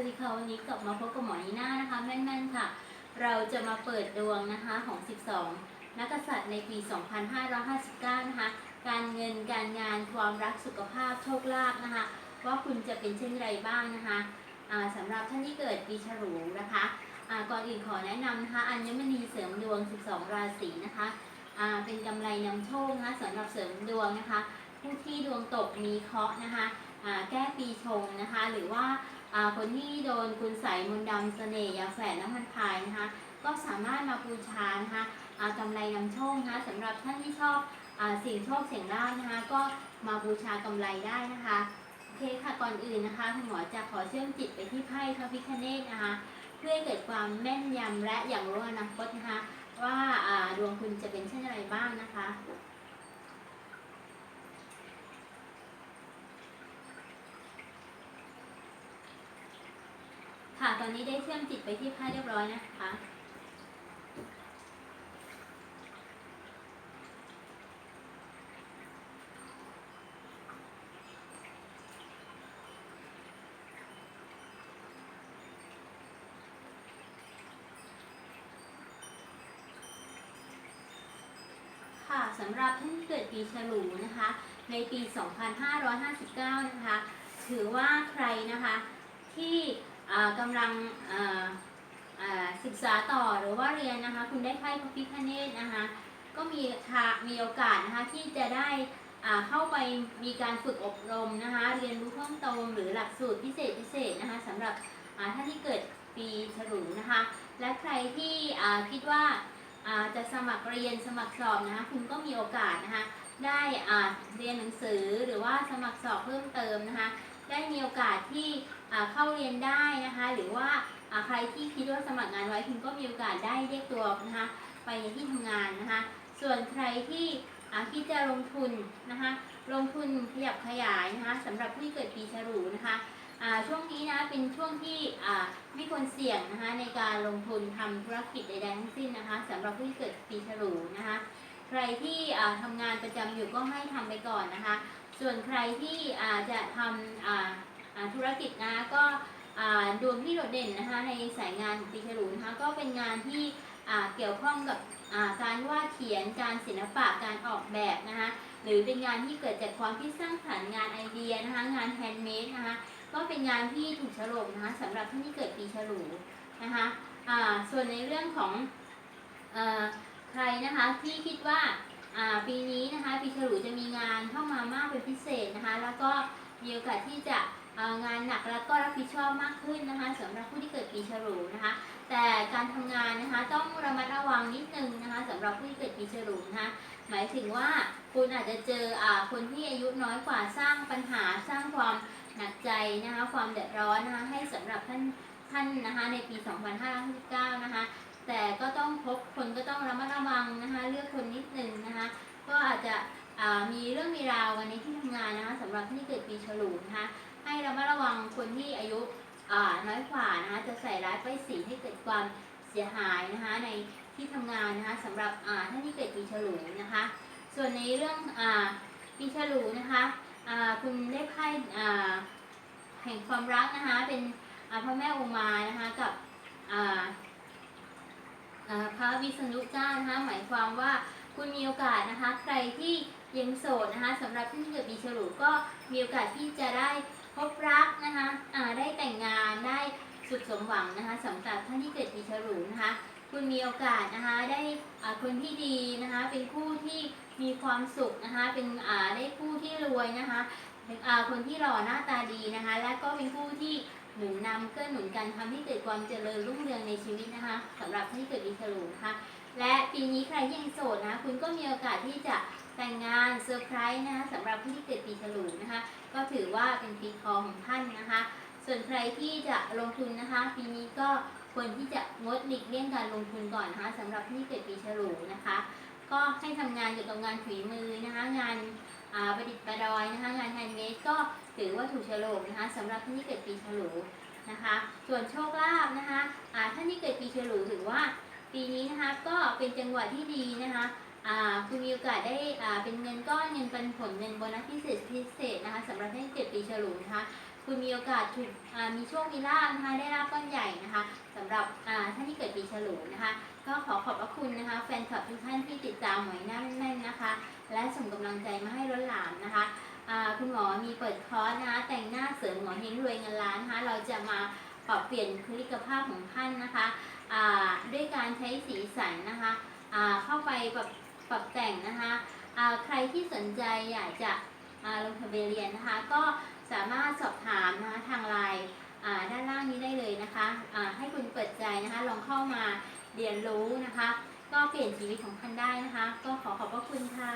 วัสดีค่ะวันนี้กลับมาพบกับหมอนีน่านะคะแม่นๆค่ะ เราจะมาเปิดดวงนะคะของ 12 นักษัตริย์ในปี 2559 นะคะ การเงินการงานความรักสุขภาพโชคลาภนะคะ ว่าคุณจะเป็นเช่นไรบ้างนะคะอ่าสำหรับท่านที่เกิดปีฉลูนะคะอ่าก่อนอื่นขอแนะนำนะคะอัญมณีเสริมดวง 12 ราศีนะคะอ่าเป็นกำไรนำโชคนะคะสำหรับเสริมดวงนะคะ ผู้ที่ดวงตกมีเคราะห์นะคะอ่าแก้ปีชงนะคะ หรือว่า คนที่โดนคุณใสยมนต์ดำเสน่ห์ยาแฝดน้ำมันพายนะคะ ก็สามารถมาบูชานะคะกำไรนำโชคนะคะสำหรับท่านที่ชอบอสิ่งโชคเสียงลาภนะคะ ก็มาบูชากำไรได้นะคะโอเคค่ะก่อนอื่นนะคะคุณหมอจะขอเชื่อมจิตไปที่ไพ่พระพิฆเนศนะคะ เพื่อเกิดความแม่นยำและอย่างรู้อนาคตนะคะ ว่าดวงคุณจะเป็นเช่นไรบ้างนะคะ ตอนนี้ได้เชื่อมจิตไปที่ไพ่เรียบร้อยนะคะ ค่ะสำหรับท่านที่เกิดปีฉลูนะคะ ในปี 2559 นะคะ ถือว่าใครนะคะที่ กำลังศึกษาต่อหรือว่าเรียนนะคะ คุณได้ไพ่พระพิฆเนศนะคะ ก็มีทามีโอกาสนะคะที่จะได้เข้าไปมีการฝึกอบรมนะคะ เรียนรู้เพิ่มเติมหรือหลักสูตรพิเศษพิเศษนะคะสำหรับอ่าท่านที่เกิดปีฉลูนะคะ และใครที่คิดว่าจะสมัครเรียนสมัครสอบนะคะ คุณก็มีโอกาสนะคะ ได้เรียนหนังสือหรือว่าสมัครสอบเพิ่มเติมนะคะ ได้มีโอกาสที่เข้าเรียนได้นะคะ หรือว่าใครที่คิดว่าสมัครงานไว้คุณก็มีโอกาสได้เรียกตัวนะคะไปในที่ทำงานนะคะ ส่วนใครที่คิดจะลงทุนนะคะลงทุนขยับขยายนะคะสำหรับผู้ที่เกิดปีฉลูนะคะช่วงนี้นะเป็นช่วงที่ไม่ควรเสี่ยงนะคะในการลงทุนทำธุรกิจใดๆทั้งสิ้นนะคะสำหรับผู้ที่เกิดปีฉลูนะคะ ใครที่อ่าทำงานประจำอยู่ก็ให้ทำไปก่อนนะคะ ส่วนใครที่จะทำธุรกิจนะก็ดวงที่โดดเด่นนะคะในสายงานปีฉลูนะคะก็เป็นงานที่เกี่ยวข้องกับการวาดเขียนการศิลปะการออกแบบนะคะหรือเป็นงานที่เกิดจากความคิดสร้างสรรค์งานไอเดียนะคะงานแฮนด์เมดนะคะก็เป็นงานที่ถูกฉลกนะคะสำหรับท่านที่เกิดปีฉลูนะคะส่วนในเรื่องของอใครนะคะที่คิดว่า ปีนี้นะคะปีฉลูจะมีงานเข้ามามากเป็นพิเศษนะคะ แล้วก็มีโอกาสที่จะงานหนักแล้วก็รับผิดชอบมากขึ้นนะคะสำหรับผู้ที่เกิดปีฉลูนะคะ แต่การทำงานนะคะต้องระมัดระวังนิดนึงนะคะสำหรับผู้ที่เกิดปีฉลูนะคะหมายถึงว่าคุณอาจจะเจออคนที่อายุน้อยกว่าสร้างปัญหาสร้างความหนักใจนะคะความเดือดร้อนนะคะให้สำหรับท่านท่านนะคะในปี 2559 นะคะ แต่ก็ต้องพบคนก็ต้องระมัดระวังนะคะเลือกคนนิดนึงนะคะก็อาจจะมีเรื่องมีราวกันในที่ทำงานนะคะสำหรับที่เกิดปีฉลูนะคะให้ระมัดระวังคนที่อายุน้อยกว่านะคะจะใส่ร้ายป้ายสีให้เกิดความเสียหายนะคะในที่ทำงานนะคะสำหรับท่านที่เกิดปีฉลูนะคะ ส่วนในเรื่องอปีฉลูนะคะคุณได้ไพ่แห่งความรักนะคะเป็นพระแม่อุมานะคะกับ พระวิษณุเจ้านะคะหมายความว่าคุณมีโอกาสนะคะใครที่ยังโสดนะคะสำหรับที่เกิดปีฉลูก็มีโอกาสที่จะได้พบรักนะคะอ่าได้แต่งงานได้สุดสมหวังนะคะสำหรับท่านที่เกิดปีฉลูนะคะคุณมีโอกาสนะคะได้คนที่ดีนะคะเป็นคู่ที่มีความสุขนะคะเป็นได้คู่ที่รวยนะคะ คนที่หล่อหน้าตาดีนะคะ และก็เป็นผู้ที่หนุนนำเกื้อหนุนกันทำให้เกิดความเจริญรุ่งเรืองในชีวิตนะคะสำหรับที่เกิดปีฉลูนะคะและปีนี้ใครยังโสดนะคะคุณก็มีโอกาสที่จะแต่งงานเซอร์ไพรส์นะคะสำหรับผู้ที่เกิดปีฉลูนะคะ ก็ถือว่าเป็นปีทองของท่านนะคะ ส่วนใครที่จะลงทุนนะคะ ปีนี้ก็ควรที่จะงดหลีกเลี่ยงการลงทุนก่อนนะคะสำหรับผู้ที่เกิดปีฉลูนะคะ ก็ให้ทำงานเกี่ยวกับงานฝีมือนะคะ งาน ประดิษฐ์ประดอยนะคะงานแฮนด์เมดก็ถือว่าถูกโฉลกนะคะสำหรับท่านที่เกิดปีฉลูนะคะส่วนโชคลาภนะคะท่านที่เกิดปีฉลูถือว่าปีนี้นะคะก็เป็นจังหวะที่ดีนะคะคุณมีโอกาสได้เป็นเงินก้อนเงินปันผลเงินโบนัสพิเศษพิเศษนะคะสำหรับท่านที่เกิดปีฉลูนะคะคุณมีโอกาสถูกอ่ามีโชคมีลาภนะคะได้ลาบก้อนใหญ่นะคะสำหรับท่านที่เกิดปีฉลูนะคะก็ขอขอบพระคุณนะคะแฟนคลับทุกท่านที่ติดตามหมวยหน้า ส่งกำลังใจมาให้ล้นหลามนะคะคุณหมอมีเปิดคอร์สนะคะแต่งหน้าเสริมหมอเฮงรวยเงินล้านนะคะเราจะมาปรับเปลี่ยนพฤติกภาพของท่านนะคะด้วยการใช้สีสันนะคะเข้าไปปรับปรับแต่งนะคะใครที่สนใจอยากจะอ่าลงทะเบียนเรียนนะคะ ก็สามารถสอบถามนะคะทางไลน์ด้านล่างนี้ได้เลยนะคะให้คุณเปิดใจนะคะลองเข้ามาเรียนรู้นะคะ ก็เปลี่ยนชีวิตของท่านได้นะคะ ก็ขอขอบพระคุณค่ะ